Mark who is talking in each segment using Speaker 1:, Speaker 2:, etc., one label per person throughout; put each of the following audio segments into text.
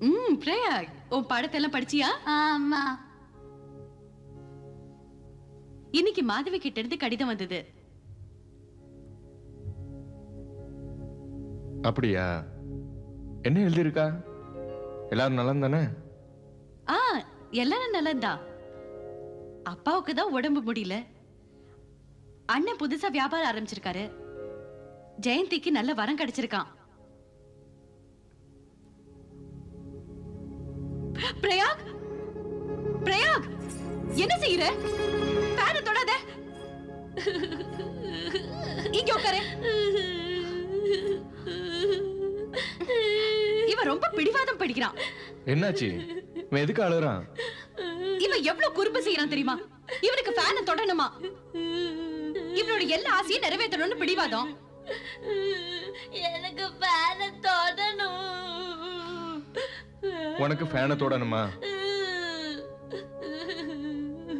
Speaker 1: பிரயாக். உன் பாடத்தெல்லாம் படிச்சியா?
Speaker 2: ஆமா.
Speaker 1: இன்னைக்கு மாதவி கிட்ட இருந்து கடிதம் வந்தது.
Speaker 3: அப்படியா? என்ன எழுதியிருக்கா? எல்லாரும் நலம் தானே?
Speaker 1: ஆ எல்லாரும் நல்லதா அப்பாவுக்கு தான் உடம்பு முடியல. அண்ணன் புதுசா வியாபாரம் ஆரம்பிச்சிருக்காரு. ஜெயந்திக்கு நல்ல வரம் கிடைச்சிருக்கான். பிரயாக்? பிரயாக் என்ன செய்யற? ஃபேனை தொடாத. இங்க உட்காரு இவன் ரொம்ப பிடிவாதம் படிக்கிறான்.
Speaker 3: என்னாச்சு? இவன் எதுக்கு அழுறான்
Speaker 1: இவன் எவ்வளவு குறும்பு செய்யறான் தெரியுமா? இவனுக்கு ஃபேனை தொடணுமா? இவனோட எல்லா ஆசையும் நிறைவேற்றணும்னு பிடிவாதம்.
Speaker 2: எனக்கு பேன தொடணும்
Speaker 3: உனக்கு ஃபேனை தொடணுமா?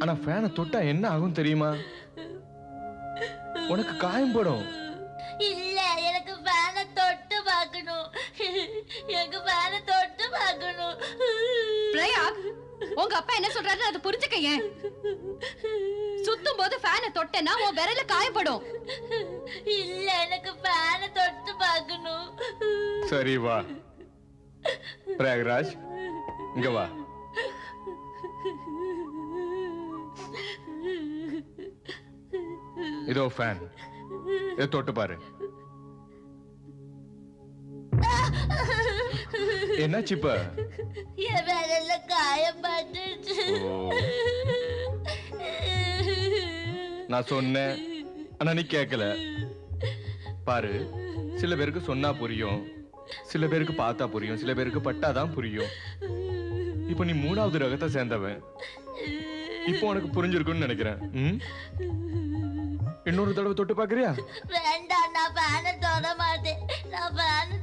Speaker 3: ஆனா ஃபேனை தொட்டா என்ன ஆகும் தெரியுமா? உனக்கு காயம் படும்.
Speaker 2: இல்ல எனக்கு பேன தொட்டு பார்க்கணும். எனக்கு பேன தொட்டு பார்க்கணும்.
Speaker 1: பிரயாக் உங்க அப்பா என்ன சொல்றாரு அதை புரிஞ்சுக்க ஏன்? சுத்தும் போது ஃபேனை தொட்டேன்னா உன் விரல காயப்படும்
Speaker 2: இல்ல எனக்கு பேன தொட்டு பார்க்கணும்.
Speaker 3: சரி வா. பிரயாகராஜ் இங்க வா. இதோ ஃபேன் இதை தொட்டு பாரு. என்னாச்சு இப்ப?
Speaker 2: என் காயம் பட்டுச்சு.
Speaker 3: நான் சொன்னேன் ஆனா நீ கேட்கல பாரு சில பேருக்கு சொன்னா புரியும். சில பேருக்கு பார்த்தா புரியும் சில பேருக்கு பட்டாதான் புரியும். இப்போ நீ மூணாவது ரகத்தை சேர்ந்தவன். இப்போ உனக்கு புரிஞ்சிருக்கும்னு நினைக்கிறேன். ம்? இன்னொரு தடவை தொட்டு பாக்குறியா
Speaker 2: வேண்டாம் நான் பேன தொட மாட்டேன். நான் பேன